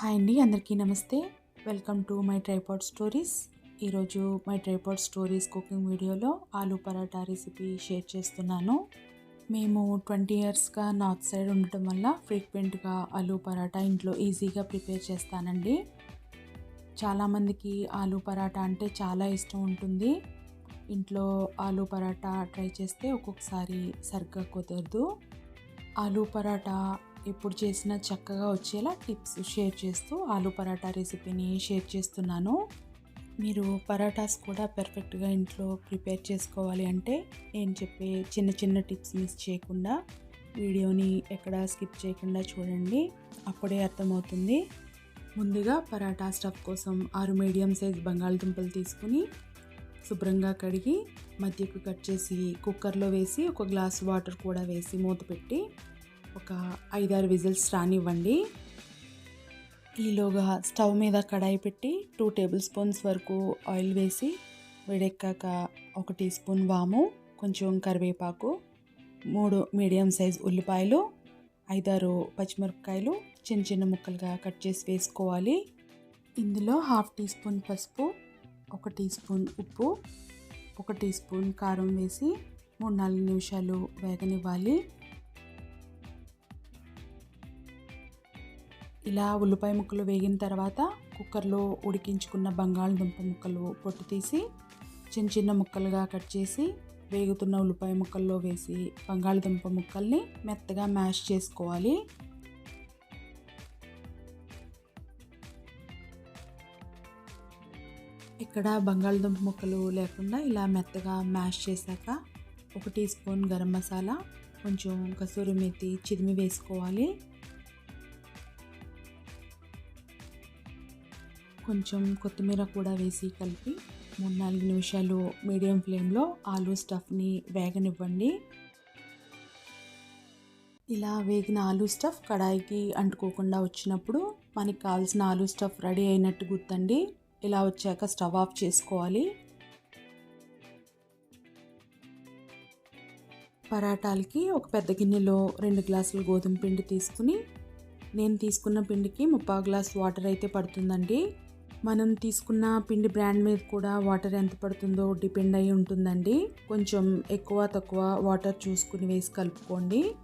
Hi అండి అందరికీ నమస్తే. Welcome to my tripod stories. ఈరోజు మై ట్రైపాడ్ స్టోరీస్ కుకింగ్ వీడియోలో ఆలూ పరాటా రెసిపీ షేర్ చేస్తున్నాను. మేము ట్వంటీ ఇయర్స్గా నార్త్ సైడ్ ఉండటం వల్ల ఫ్రీక్వెంట్గా ఆలూ పరాటా ఇంట్లో ఈజీగా ప్రిపేర్ చేస్తానండి. చాలామందికి ఆలూ పరాటా అంటే చాలా ఇష్టం ఉంటుంది. ఇంట్లో ఆలూ పరాటా ట్రై చేస్తే ఒక్కొక్కసారి సరిగ్గా కుదరదు. ఆలూ పరాటా ఇప్పుడు చేసిన చక్కగా వచ్చేలా టిప్స్ షేర్ చేస్తూ ఆలు పరాటా రెసిపీని షేర్ చేస్తున్నాను. మీరు పరాటాస్ కూడా పర్ఫెక్ట్గా ఇంట్లో ప్రిపేర్ చేసుకోవాలి అంటే నేను చెప్పే చిన్న చిన్న టిప్స్ మిస్ చేయకుండా వీడియోని ఎక్కడ స్కిప్ చేయకుండా చూడండి. అప్పుడే అర్థమవుతుంది. ముందుగా పరాటా స్టఫ్ కోసం ఆరు మీడియం సైజ్ బంగాళదుంపలు తీసుకుని శుభ్రంగా కడిగి మధ్యకు కట్ చేసి కుక్కర్లో వేసి ఒక గ్లాస్ వాటర్ కూడా వేసి మూత పెట్టి ఒక ఐదారు విజిల్స్ రానివ్వండి. ఈలోగా స్టవ్ మీద కడాయి పెట్టి టూ టేబుల్ స్పూన్స్ వరకు ఆయిల్ వేసి వేడెక్కాక ఒక టీ స్పూన్ వాము కొంచెం కరివేపాకు మూడు మీడియం సైజ్ ఉల్లిపాయలు ఐదారు పచ్చిమిరపకాయలు చిన్న చిన్న ముక్కలుగా కట్ చేసి వేసుకోవాలి. ఇందులో హాఫ్ టీ స్పూన్ పసుపు ఒక టీ స్పూన్ ఉప్పు ఒక టీ స్పూన్ కారం వేసి మూడు నాలుగు నిమిషాలు వేగనివ్వాలి. ఇలా ఉల్లిపాయ ముక్కలు వేగిన తర్వాత కుక్కర్లో ఉడికించుకున్న బంగాళదుంప ముక్కలు పొట్టు తీసి చిన్న చిన్న ముక్కలుగా కట్ చేసి వేగుతున్న ఉల్లిపాయ ముక్కల్లో వేసి బంగాళదుంప ముక్కల్ని మెత్తగా మ్యాష్ చేసుకోవాలి. ఇక్కడ బంగాళదుంప ముక్కలు లేకుండా ఇలా మెత్తగా మ్యాష్ చేశాక ఒక టీ స్పూన్ గరం మసాలా కొంచెం కసూరి మెత్తి చిదిమి వేసుకోవాలి. కొంచెం కొత్తిమీర కూడా వేసి కలిపి మూడు నాలుగు నిమిషాలు మీడియం ఫ్లేమ్లో ఆలు స్టఫ్ని వేగనివ్వండి. ఇలా వేగిన ఆలు స్టఫ్ కడాయికి అంటుకోకుండా వచ్చినప్పుడు మనకి కావాల్సిన ఆలు స్టఫ్ రెడీ అయినట్టు గుర్తండి. ఇలా వచ్చాక స్టవ్ ఆఫ్ చేసుకోవాలి. పరాటాలకి ఒక పెద్ద గిన్నెలో రెండు గ్లాసులు గోధుమ పిండి తీసుకుని నేను తీసుకున్న పిండికి ముప్పా గ్లాస్ వాటర్ అయితే పడుతుందండి. మనం తీసుకున్న పిండి బ్రాండ్ మీద కూడా వాటర్ ఎంత పడుతుందో డిపెండ్ అయి ఉంటుందండి. కొంచెం ఎక్కువ తక్కువ వాటర్ చూసుకుని వేసి కలుపుకోండి.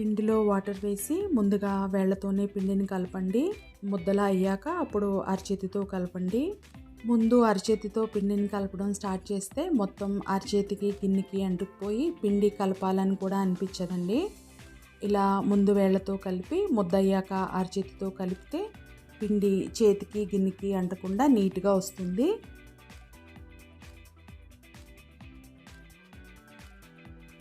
పిండిలో వాటర్ వేసి ముందుగా వేళ్ళతోనే పిండిని కలపండి. ముద్దలా అయ్యాక అప్పుడు అరచేతితో కలపండి. ముందు అరచేతితో పిండిని కలపడం స్టార్ట్ చేస్తే మొత్తం అరచేతికి గిన్నెకి అంటుకుపోయి పిండి కలపాలని కూడా అనిపించదండి. ఇలా ముందు వేళ్ళతో కలిపి ముద్ద అయ్యాక అరచేతితో కలిపితే పిండి చేతికి గిన్నెకి అంటకుండా నీట్గా వస్తుంది.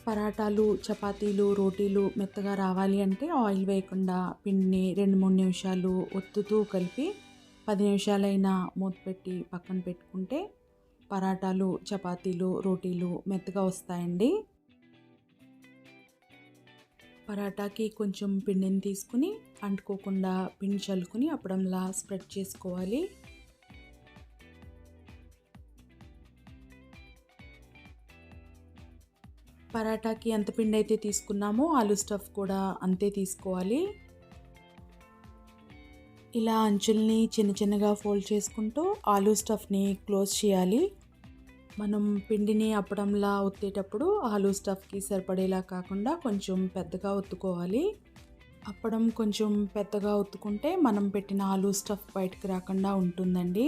పరాటాలు చపాతీలు రోటీలు మెత్తగా రావాలి అంటే ఆయిల్ వేయకుండా పిండిని రెండు మూడు నిమిషాలు ఒత్తుతూ కలిపి పది నిమిషాలైనా మూత పెట్టి పక్కన పెట్టుకుంటే పరాటాలు చపాతీలు రోటీలు మెత్తగా వస్తాయండి. పరాటాకి కొంచెం పిండిని తీసుకుని అంటుకోకుండా పిండి చల్లుకుని అప్పుడంలా స్ప్రెడ్ చేసుకోవాలి. పరాటాకి ఎంత పిండి అయితే తీసుకున్నామో ఆలూ స్టఫ్ కూడా అంతే తీసుకోవాలి. ఇలా అంచుల్ని చిన్న చిన్నగా ఫోల్డ్ చేసుకుంటూ ఆలూ స్టఫ్ని క్లోజ్ చేయాలి. మనం పిండిని అప్పడంలా ఒత్తేటప్పుడు ఆలూ స్టఫ్కి సరిపడేలా కాకుండా కొంచెం పెద్దగా ఒత్తుకోవాలి. అప్పడం కొంచెం పెద్దగా ఉత్తుకుంటే మనం పెట్టిన ఆలూ స్టఫ్ బయటకు రాకుండా ఉంటుందండి.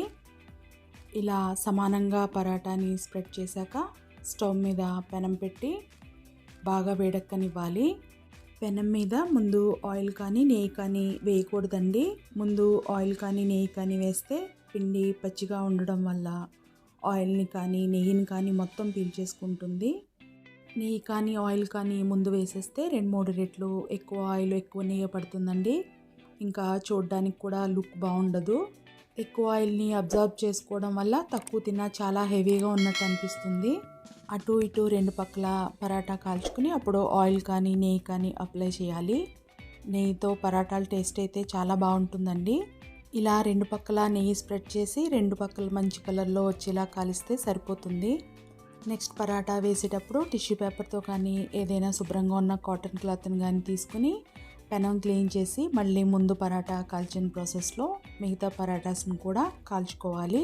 ఇలా సమానంగా పరాటాని స్ప్రెడ్ చేశాక స్టవ్ మీద పెనం పెట్టి బాగా వేడెక్కనివ్వాలి. పెనం మీద ముందు ఆయిల్ కానీ నెయ్యి కానీ వేయకూడదండి. ముందు ఆయిల్ కానీ నెయ్యి కానీ వేస్తే పిండి పచ్చిగా ఉండడం వల్ల ఆయిల్ని కానీ నెయ్యిని కానీ మొత్తం పీల్చేసుకుంటుంది. నెయ్యి కానీ ఆయిల్ కానీ ముందు వేసేస్తే రెండు మూడు రెట్లు ఎక్కువ ఆయిల్ ఎక్కువ నెయ్యి పడుతుందండి. ఇంకా చూడడానికి కూడా లుక్ బాగుండదు. ఎక్కువ ఆయిల్ని అబ్జర్వ్ చేసుకోవడం వల్ల తక్కువ తిన్నా చాలా హెవీగా ఉన్నట్టు అనిపిస్తుంది. అటు ఇటు రెండు పక్కల పరాటా కాల్చుకుని అప్పుడు ఆయిల్ కానీ నెయ్యి కానీ అప్లై చేయాలి. నెయ్యితో పరాటాల టేస్ట్ అయితే చాలా బాగుంటుందండి. ఇలా రెండు పక్కల నెయ్యి స్ప్రెడ్ చేసి రెండు పక్కల మంచి కలర్లో వచ్చేలా కాలిస్తే సరిపోతుంది. నెక్స్ట్ పరాటా వేసేటప్పుడు టిష్యూ పేపర్తో కానీ ఏదైనా శుభ్రంగా ఉన్న కాటన్ క్లాత్ని కానీ తీసుకుని పెనం క్లీన్ చేసి మళ్ళీ ముందు పరాటా కాల్చిన ప్రాసెస్లో మిగతా పరాటాస్ని కూడా కాల్చుకోవాలి.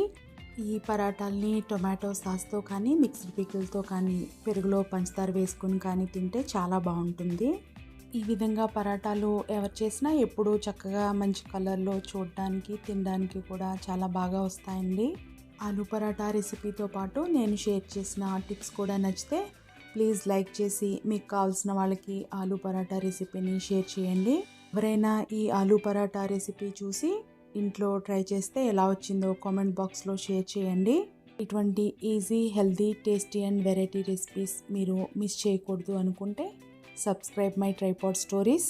ఈ పరాటాల్ని టొమాటో సాస్తో కానీ మిక్స్డ్ పికిల్తో కానీ పెరుగులో పంచదార వేసుకుని కానీ తింటే చాలా బాగుంటుంది. ఈ విధంగా పరాటాలు ఎవరు చేసినా ఎప్పుడూ చక్కగా మంచి కలర్లో చూడడానికి తినడానికి కూడా చాలా బాగా వస్తాయండి. ఆలు పరాటా రెసిపీతో పాటు నేను షేర్ చేసిన టిప్స్ కూడా నచ్చితే ప్లీజ్ లైక్ చేసి మీకు కావాల్సిన వాళ్ళకి ఆలు పరాటా రెసిపీని షేర్ చేయండి. ఎవరైనా ఈ ఆలు పరాటా రెసిపీ చూసి ఇంట్లో ట్రై చేస్తే ఎలా వచ్చిందో కామెంట్ బాక్స్లో షేర్ చేయండి. ఇటువంటి easy healthy tasty and variety recipes మీరు మిస్ చేయకూడదు అనుకుంటే సబ్స్క్రైబ్ మై ట్రైపాడ్ స్టోరీస్.